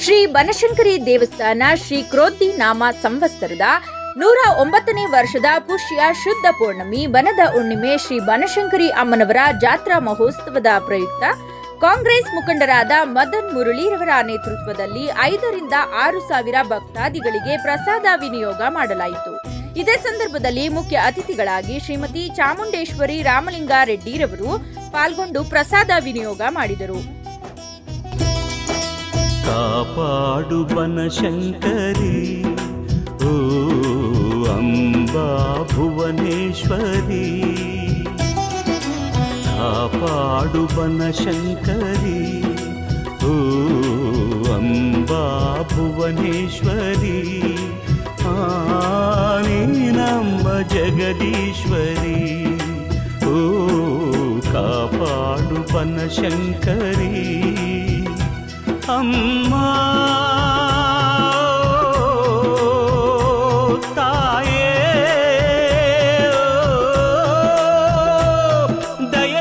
ಶ್ರೀ ಬನಶಂಕರಿ ದೇವಸ್ಥಾನ ಶ್ರೀ ಕ್ರೋತಿ ನಾಮ ಸಂವತ್ಸರದ ನೂರ ಒಂಬತ್ತನೇ ವರ್ಷದ ಪುಷ್ಯ ಶುದ್ಧ ಪೌರ್ಣಮಿ, ಬನದ ಹುಣ್ಣಿಮೆ ಶ್ರೀ ಬನಶಂಕರಿ ಅಮ್ಮನವರ ಜಾತ್ರಾ ಮಹೋತ್ಸವದ ಪ್ರಯುಕ್ತ ಕಾಂಗ್ರೆಸ್ ಮುಖಂಡರಾದ ಮದನ್ ಮುರಳೀರವರ ನೇತೃತ್ವದಲ್ಲಿ ಐದರಿಂದ ಆರು ಸಾವಿರ ಭಕ್ತಾದಿಗಳಿಗೆ ಪ್ರಸಾದ ವಿನಿಯೋಗ ಮಾಡಲಾಯಿತು. ಇದೇ ಸಂದರ್ಭದಲ್ಲಿ ಮುಖ್ಯ ಅತಿಥಿಗಳಾಗಿ ಶ್ರೀಮತಿ ಚಾಮುಂಡೇಶ್ವರಿ ರಾಮಲಿಂಗಾರೆಡ್ಡಿರವರು ಪಾಲ್ಗೊಂಡು ಪ್ರಸಾದ ವಿನಿಯೋಗ ಮಾಡಿದರು. కాపాడు బనశంకరి ఓ అంబా భువనేశ్వరి. కాపాడు బనశంకరి ఓ అంబా భువనేశ్వరి. ఆనేనంబ జగదీశ్వరి. ఓ కాపాడు బనశంకరీ ಅಮ್ಮ ತಾಯೇ ದಯ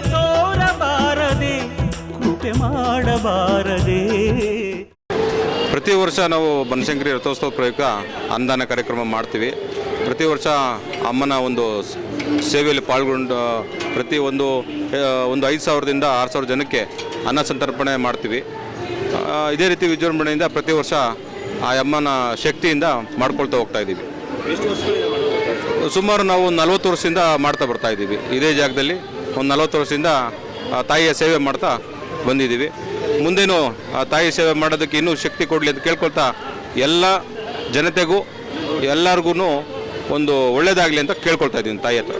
ಪ್ರತಿ ವರ್ಷ ನಾವು ಬನಶಂಕರಿ ರಥೋತ್ಸವ ಪ್ರಯುಕ್ತ ಅನ್ನದಾನ ಕಾರ್ಯಕ್ರಮ ಮಾಡ್ತೀವಿ. ಪ್ರತಿ ವರ್ಷ ಅಮ್ಮನ ಒಂದು ಸೇವೆಯಲ್ಲಿ ಪಾಲ್ಗೊಂಡು, ಪ್ರತಿ ಒಂದು ಒಂದು ಐದು ಸಾವಿರದಿಂದ ಆರು ಸಾವಿರ ಜನಕ್ಕೆ ಅನ್ನ ಸಂತರ್ಪಣೆ ಮಾಡ್ತೀವಿ. ಇದೇ ರೀತಿ ವಿಜೃಂಭಣೆಯಿಂದ ಪ್ರತಿ ವರ್ಷ ಆ ಅಮ್ಮನ ಶಕ್ತಿಯಿಂದ ಮಾಡ್ಕೊಳ್ತಾ ಹೋಗ್ತಾ ಇದ್ದೀವಿ. ಸುಮಾರು ನಾವು ನಲವತ್ತು ವರ್ಷದಿಂದ ಮಾಡ್ತಾ ಬರ್ತಾ ಇದ್ದೀವಿ. ಇದೇ ಜಾಗದಲ್ಲಿ ಒಂದು ನಲವತ್ತು ವರ್ಷದಿಂದ ತಾಯಿಯ ಸೇವೆ ಮಾಡ್ತಾ ಬಂದಿದ್ದೀವಿ. ಮುಂದೇನು ಆ, ತಾಯಿ ಸೇವೆ ಮಾಡೋದಕ್ಕೆ ಇನ್ನೂ ಶಕ್ತಿ ಕೊಡಲಿ ಅಂತ ಕೇಳ್ಕೊಳ್ತಾ ಎಲ್ಲ ಜನತೆಗೂ ಎಲ್ಲರಿಗೂ ಒಂದು ಒಳ್ಳೆಯದಾಗಲಿ ಅಂತ ಕೇಳ್ಕೊಳ್ತಾ ಇದ್ದೀನಿ ತಾಯಿ ಹತ್ರ.